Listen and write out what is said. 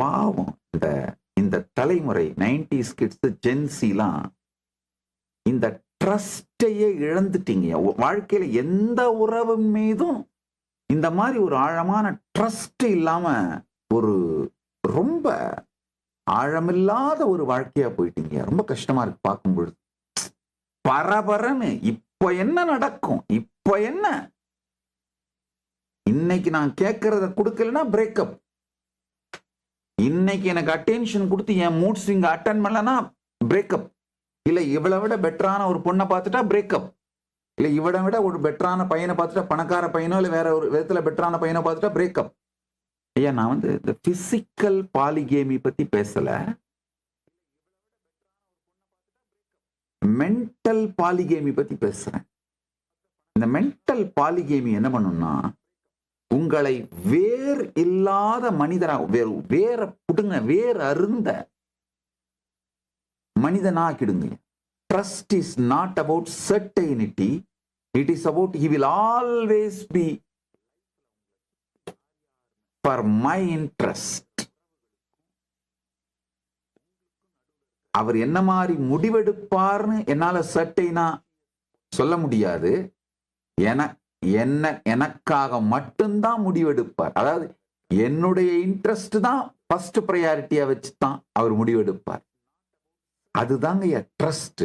பாவம். இந்த இந்த தலைமுறை நைன்டிஸ் கிட்ஸ் ஜென்சிலாம் இந்த ட்ரஸ்டையே இழந்துட்டீங்க. வாழ்க்கையில எந்த உறவு மீதும் இந்த மாதிரி ஒரு ஆழமான ட்ரஸ்ட் இல்லாம ஒரு ரொம்ப ஆழமில்லாத ஒரு வாழ்க்கையா போயிட்டீங்க. ரொம்ப கஷ்டமா இருக்கு பார்க்கும் பொழுது பரபரன்னு இப்ப என்ன நடக்கும்? இப்ப என்ன? இன்னைக்கு நான் கேட்கறத கொடுக்கலன்னா பிரேக்கப் இன்னைக்கு எனக்கு அட்டென்ஷன் கொடுத்து என் மூட் ஸ்விங் அட்டன் பண்ணலன்னா பிரேக்கப் இல்ல இவளை விட பெட்டரான ஒரு பொண்ணை பார்த்துட்டா பிரேக்கப் இல்ல இவளை விட ஒரு பெட்டரான பையனை பார்த்துட்டா பணக்கார பையனோ இல்ல வேற ஒரு விதத்துல பெட்டரான பையனை பார்த்துட்டா பிரேக்கப் ஐயா நான் வந்து இந்த பிசிக்கல் பாலிகேமி பத்தி பேசல. மென்டல் பாலிகேமி பத்தி பேசுறேன். இந்த மென்டல் பாலிகேமி என்ன பண்ணும்னா உங்களை வேர் இல்லாத மனிதராக வேறு வேற விட்டுங்க வேர் அருந்த மனிதனாக்கிடுங்க. Trust is not about certainty it is about he will always be for my interest அவர் என்ன மாதிரி முடிவெடுப்பார்னு என்னால சட்டைனா சொல்ல முடியாது. என என்ன எனக்காக மட்டும்தான் முடிவெடுப்பார். அதாவது என்னுடைய இன்ட்ரெஸ்ட் தான் ஃபர்ஸ்ட் ப்ரையாரிட்டியா வச்சு தான் அவர் முடிவெடுப்பார். அதுதாங்க ட்ரஸ்ட்